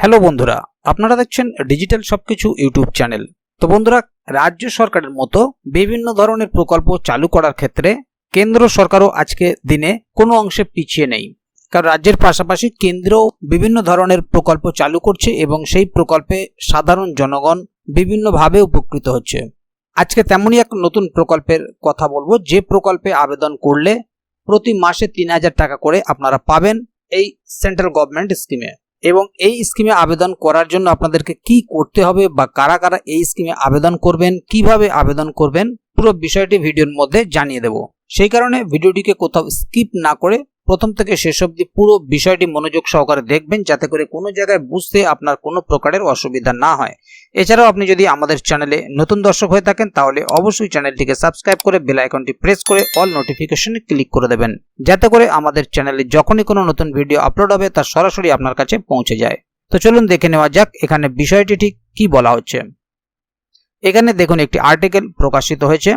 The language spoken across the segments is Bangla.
হ্যালো বন্ধুরা, আপনারা দেখছেন ডিজিটাল সবকিছু ইউটিউব চ্যানেল। তো বন্ধুরা, রাজ্য সরকারের মতো বিভিন্ন ধরনের প্রকল্প চালু করার ক্ষেত্রে কেন্দ্র সরকারও আজকে দিনে কোনো অংশে পিছিয়ে নেই। কারণ রাজ্যের পাশাপাশি কেন্দ্রও বিভিন্ন ধরনের প্রকল্প চালু করছে এবং সেই প্রকল্পে সাধারণ জনগণ বিভিন্নভাবে উপকৃত হচ্ছে। আজকে তেমনই এক নতুন প্রকল্পের কথা বলব। যে প্রকল্পে আবেদন করলে প্রতি মাসে তিন হাজার টাকা করে আপনারা পাবেন এই সেন্ট্রাল গভর্নমেন্ট স্কিমে। এবং এই স্কিমে আবেদন করার জন্য আপনাদেরকে কি করতে হবে বা কারা কারা এই স্কিমে আবেদন করবেন, কীভাবে আবেদন করবেন, পুরো বিষয়টি ভিডিওর মধ্যে জানিয়ে দেব। সেই কারণে ভিডিওটিকে কোথাও স্কিপ না করে প্রথম থেকে শেষ অবধি পুরো বিষয়টি মনোযোগ সহকারে দেখবেন, যাতে করে কোনো জায়গায় বুঝতে আপনার কোনো প্রকারের অসুবিধা না হয়। এছাড়াও আপনি যদি আমাদের চ্যানেলে নতুন দর্শক হয়ে থাকেন, তাহলে অবশ্যই চ্যানেলটিকে সাবস্ক্রাইব করে বেল আইকনটি প্রেস করে অল নোটিফিকেশনে ক্লিক করে দেবেন, যাতে করে আমাদের চ্যানেলে যখনই কোনো নতুন ভিডিও আপলোড হবে, তা সরাসরি আপনার কাছে পৌঁছে যায়। তো চলুন দেখে নেওয়া যাক এখানে বিষয়টি ঠিক কি বলা হচ্ছে। এখানে দেখুন একটি আর্টিকেল প্রকাশিত হয়েছে।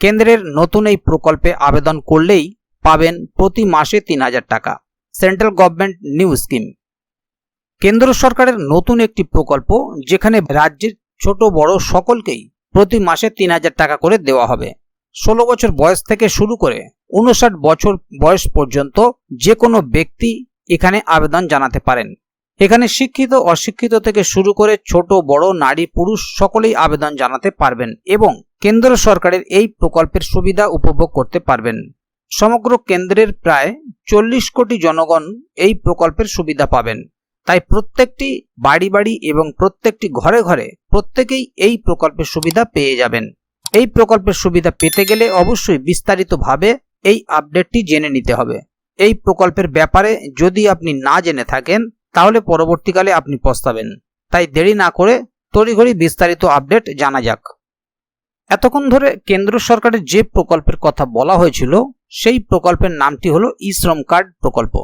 কেন্দ্রের নতুন এই প্রকল্পে আবেদন করলেই পাবেন প্রতি মাসে তিন হাজার টাকা। Central government new scheme. কেন্দ্র সরকারের নতুন একটি প্রকল্প, যেখানে রাজ্যের ছোট বড় সকলকেই প্রতি মাসে তিন হাজার টাকা করে দেওয়া হবে। ষোলো বছর বয়স থেকে শুরু করে উনষাট বছর বয়স পর্যন্ত যে কোনো ব্যক্তি এখানে আবেদন জানাতে পারেন। এখানে শিক্ষিত, অশিক্ষিত থেকে শুরু করে ছোট, বড়, নারী, পুরুষ সকলেই আবেদন জানাতে পারবেন এবং কেন্দ্র সরকারের এই প্রকল্পের সুবিধা উপভোগ করতে পারবেন। সমগ্র কেন্দ্রের প্রায় চল্লিশ কোটি জনগণ এই প্রকল্পের সুবিধা পাবেন। তাই প্রত্যেকটি বাড়ি বাড়ি এবং প্রত্যেকটি ঘরে ঘরে প্রত্যেকেই এই প্রকল্পের সুবিধা পেয়ে যাবেন। এই প্রকল্পের সুবিধা পেতে গেলে অবশ্যই বিস্তারিতভাবে এই আপডেটটি জেনে নিতে হবে। এই প্রকল্পের ব্যাপারে যদি আপনি না জেনে থাকেন, তাহলে পরবর্তীকালে আপনি পস্তাবেন। তাই দেরি না করে তড়িঘড়ি বিস্তারিত আপডেট জানা যাক। এতক্ষণ ধরে কেন্দ্র সরকারের যে প্রকল্পের কথা বলা হয়েছিল সেই প্রকল্পের নামটি হলো ই শ্রম কার্ড প্রকল্প।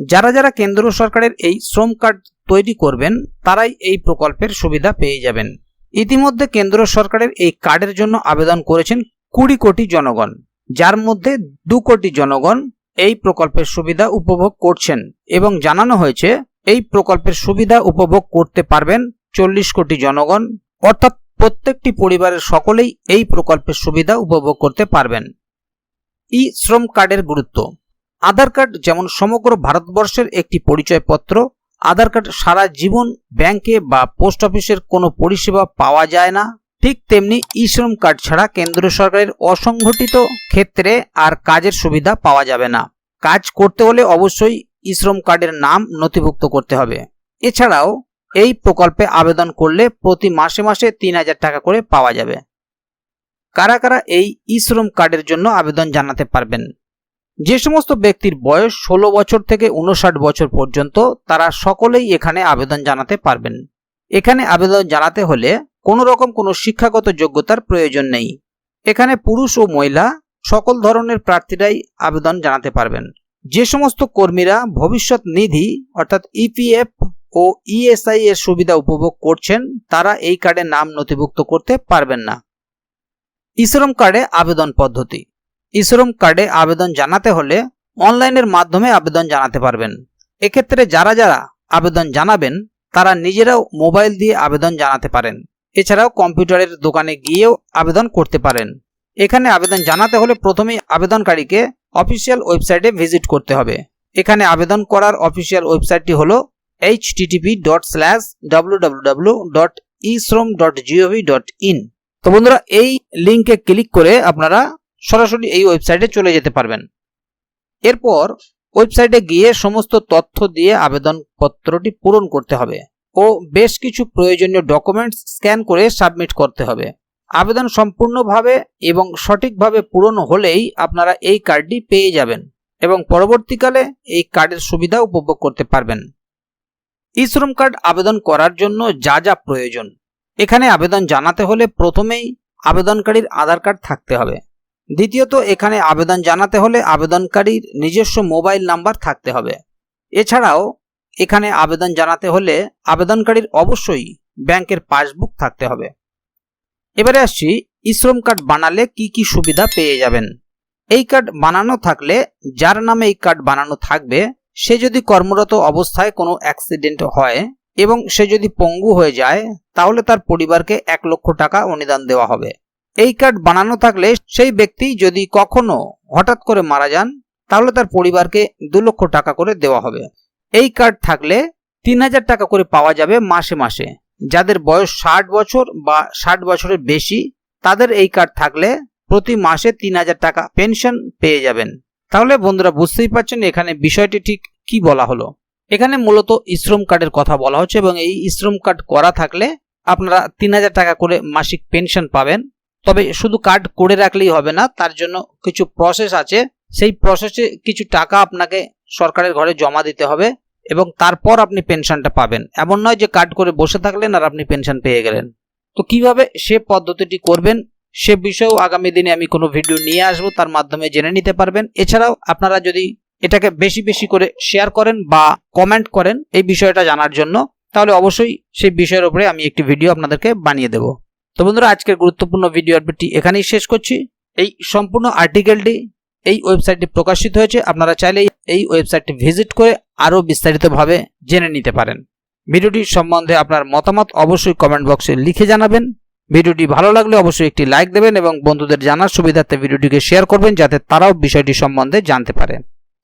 যারা যারা কেন্দ্র সরকারের এই শ্রম কার্ড তৈরি করবেন, তারাই এই প্রকল্পের সুবিধা পেয়ে যাবেন। ইতিমধ্যে কেন্দ্র সরকারের এই কার্ডের জন্য আবেদন করেছেন কুড়ি কোটি জনগণ, যার মধ্যে দু কোটি জনগণ এই প্রকল্পের সুবিধা উপভোগ করছেন এবং জানানো হয়েছে, এই প্রকল্পের সুবিধা উপভোগ করতে পারবেন চল্লিশ কোটি জনগণ, অর্থাৎ প্রত্যেকটি পরিবারের সকলেই এই প্রকল্পের সুবিধা উপভোগ করতে পারবেন। ই শ্রম কার্ডের গুরুত্ব। আধার কার্ড যেমন সমগ্র ভারতবর্ষের একটি পরিচয়পত্র, আধার কার্ড সারা জীবন ব্যাংকে বা পোস্ট অফিসের কোনো পরিষেবা পাওয়া যায় না। ঠিক তেমনি ই শ্রম কার্ড ছাড়া কেন্দ্র সরকারের অসংগঠিত ক্ষেত্রে আর কাজের সুবিধা পাওয়া যাবে না। কাজ করতে হলে অবশ্যই ই শ্রম কার্ডের নাম নথিভুক্ত করতে হবে। এছাড়াও এই প্রকল্পে আবেদন করলে প্রতি মাসে মাসে তিন হাজার টাকা করে পাওয়া যাবে। কারা কারা এই ই শ্রম কার্ডের জন্য আবেদন জানাতে পারবেন? যে সমস্ত ব্যক্তির বয়স ষোলো বছর থেকে উনষাট বছর পর্যন্ত, তারা সকলেই এখানে আবেদন জানাতে পারবেন। এখানে আবেদন জানাতে হলে কোনো রকম কোনো শিক্ষাগত যোগ্যতার প্রয়োজন নেই। এখানে পুরুষ ও মহিলা সকল ধরনের প্রার্থীরাই আবেদন জানাতে পারবেন। যে সমস্ত কর্মীরা ভবিষ্যৎ নিধি, অর্থাৎ ইপিএফ ও ইএসআই এর সুবিধা উপভোগ করছেন, তারা এই কার্ডে নাম নথিভুক্ত করতে পারবেন না। ইশ্রম কার্ডে আবেদন পদ্ধতি। ইশ্রম কার্ডে আবেদন জানাতে হলে অনলাইনের মাধ্যমে আবেদন জানাতে পারবেন। এক্ষেত্রে যারা যারা আবেদন জানাবেন, তারা নিজেরাও মোবাইল দিয়ে আবেদন জানাতে পারেন। এছাড়াও কম্পিউটারের দোকানে গিয়েও আবেদন করতে পারেন। এখানে আবেদন জানাতে হলে প্রথমেই আবেদনকারীকে অফিসিয়াল ওয়েবসাইটে ভিজিট করতে হবে। এখানে আবেদন করার অফিসিয়াল ওয়েবসাইটটি হল H TTP dot slash W W W dot eShram dot GOV dot in তো বন্ধুরা, এই লিঙ্কে ক্লিক করে আপনারা সরাসরি এই ওয়েবসাইটে চলে যেতে পারবেন। এরপর ওয়েবসাইটে গিয়ে সমস্ত তথ্য দিয়ে আবেদনপত্রটি পূরণ করতে হবে ও বেশ কিছু প্রয়োজনীয় ডকুমেন্টস স্ক্যান করে সাবমিট করতে হবে। আবেদন সম্পূর্ণভাবে এবং সঠিকভাবে পূরণ হলেই আপনারা এই কার্ডটি পেয়ে যাবেন এবং পরবর্তীকালে এই কার্ডের সুবিধা উপভোগ করতে পারবেন। ই শ্রম কার্ড আবেদন করার জন্য যা যা প্রয়োজন। এখানে আবেদন জানাতে হলে প্রথমেই আবেদনকারীর আধার কার্ড থাকতে হবে। দ্বিতীয়ত, এখানে আবেদন জানাতে হলে আবেদনকারীর নিজস্ব মোবাইল নাম্বার থাকতে হবে। এছাড়াও, এখানে আবেদন জানাতে হলে আবেদনকারীর অবশ্যই ব্যাংকের পাসবুক থাকতে হবে। এবারে আসছি, ইশ্রম কার্ড বানালে কি কি সুবিধা পেয়ে যাবেন? এই কার্ড বানানো থাকলে, যার নামে এই কার্ড বানানো থাকবে, সে যদি কর্মরত অবস্থায় কোনো অ্যাক্সিডেন্ট হয় এবং সে যদি পঙ্গু হয়ে যায়, তাহলে তার পরিবারকে এক লক্ষ টাকা অনুদান দেওয়া হবে। এই কার্ড বানানো থাকলে সেই ব্যক্তি যদি কখনো হঠাৎ করে মারা যান, তাহলে তার পরিবারকে দু লক্ষ টাকা করে দেওয়া হবে। এই কার্ড থাকলে তিন হাজার টাকা করে পাওয়া যাবে মাসে মাসে। যাদের বয়স ষাট বছর বা ষাট বছরের বেশি, তাদের এই কার্ড থাকলে প্রতি মাসে তিন হাজার টাকা পেনশন পেয়ে যাবেন। তাহলে বন্ধুরা বুঝতেই পারছেন এখানে বিষয়টি ঠিক কি বলা হলো। এখানে মূলত শ্রম কার্ডের কথা বলা হচ্ছে এবং এই শ্রম কার্ড করা থাকলে আপনারা তিন হাজার টাকা করে মাসিক পেনশন পাবেন। তবে শুধু কার্ড করে রাখলেই হবে না, তার জন্য কিছু প্রসেস আছে। সেই প্রসেসে কিছু টাকা আপনাকে সরকারের ঘরে জমা দিতে হবে এবং তারপর আপনি পেনশনটা পাবেন। এমন নয় যে কার্ড করে বসে থাকলেন আর আপনি পেনশন পেয়ে গেলেন। তো কীভাবে সে পদ্ধতিটি করবেন, সে বিষয়েও আগামী দিনে আমি কোনো ভিডিও নিয়ে আসব, তার মাধ্যমে জেনে নিতে পারবেন। এছাড়াও আপনারা যদি এটাকে বেশি বেশি করে শেয়ার করেন বা কমেন্ট করেন এই বিষয়টা জানার জন্য, তাহলে অবশ্যই সেই বিষয়ের উপরে আমি একটি ভিডিও আপনাদেরকে বানিয়ে দেব। তো বন্ধুরা, আজকের গুরুত্বপূর্ণ ভিডিও আপডেটটি এখানেই শেষ করছি। এই সম্পূর্ণ আর্টিকেলটি এই ওয়েবসাইটে প্রকাশিত হয়েছে, আপনারা চাইলে এই ওয়েবসাইটটি ভিজিট করে আরও বিস্তারিতভাবে জেনে নিতে পারেন। ভিডিওটির সম্বন্ধে আপনার মতামত অবশ্যই কমেন্ট বক্সে লিখে জানাবেন। ভিডিওটি ভালো লাগলে অবশ্যই একটি লাইক দেবেন এবং বন্ধুদের জানার সুবিধার্থে ভিডিওটিকে শেয়ার করবেন, যাতে তারাও বিষয়টি সম্বন্ধে জানতে পারে।